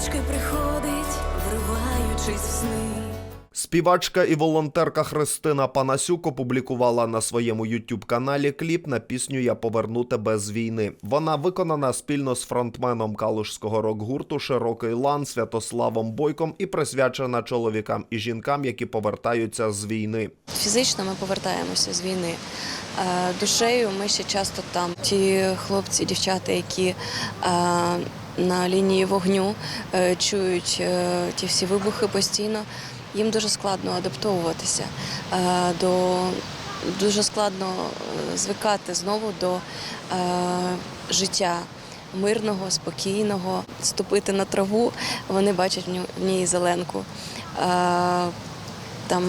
мовчки приходить, вриваючись в сни. Співачка і волонтерка Христина Панасюк опублікувала на своєму youtube каналі кліп на пісню Я поверну тебе з війни. Вона виконана спільно з фронтменом калужського рок-гурту Широкий лан Святославом Бойком і присвячена чоловікам і жінкам, які повертаються з війни. Фізично ми повертаємося з війни. Е, Душею ми ще часто там. Ті хлопці, дівчата, які е, на лінії вогню е, чують е, ті всі вибухи постійно, їм дуже складно адаптовуватися е, до дуже складно звикати знову до життя. Мирного, спокійного, ступити на траву, вони бачать в ній зеленку. Там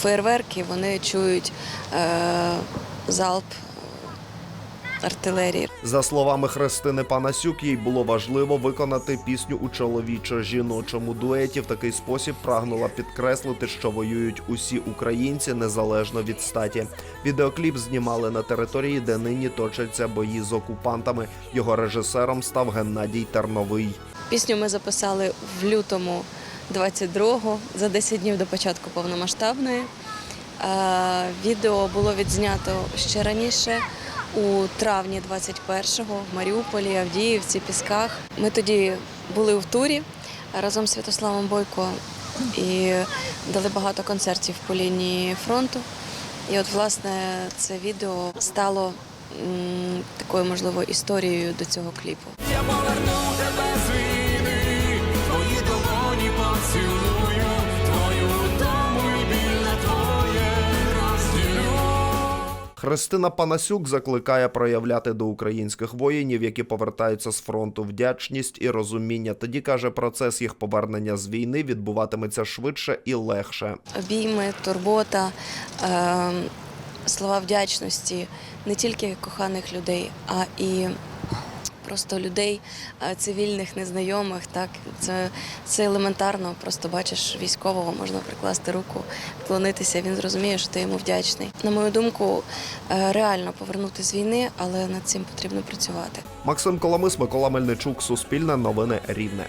фейерверки, вони чують залп артилерії. За словами Христини Панасюк, їй було важливо виконати пісню у чоловічо-жіночому дуеті. В такий спосіб прагнула підкреслити, що воюють усі українці незалежно від статі. Відеокліп знімали на території, де нині точаться бої з окупантами. Його режисером став Геннадій Терновий. Пісню ми записали в лютому 22-го, за 10 днів до початку повномасштабної. Відео було відзнято ще раніше, у травні 21-го в Маріуполі, Авдіївці, Пісках. Ми тоді були в турі разом з Святославом Бойко і дали багато концертів по лінії фронту. І от, власне, це відео стало такою, можливо, історією до цього кліпу. Я поверну тебе з Христина Панасюк закликає проявляти до українських воїнів, які повертаються з фронту, вдячність і розуміння. Тоді каже, процес їх повернення з війни відбуватиметься швидше і легше. обійми, турбота, е, слова вдячності не тільки коханих людей, а і просто людей, е, цивільних, незнайомих. Так, це, це елементарно. Просто бачиш військового, можна прикласти руку, вклонитися. Він зрозуміє, що ти йому вдячний. На мою думку, е, реально повернути з війни, але над цим потрібно працювати. Максим Коломис, Микола Мельничук, Суспільне новини Рівне.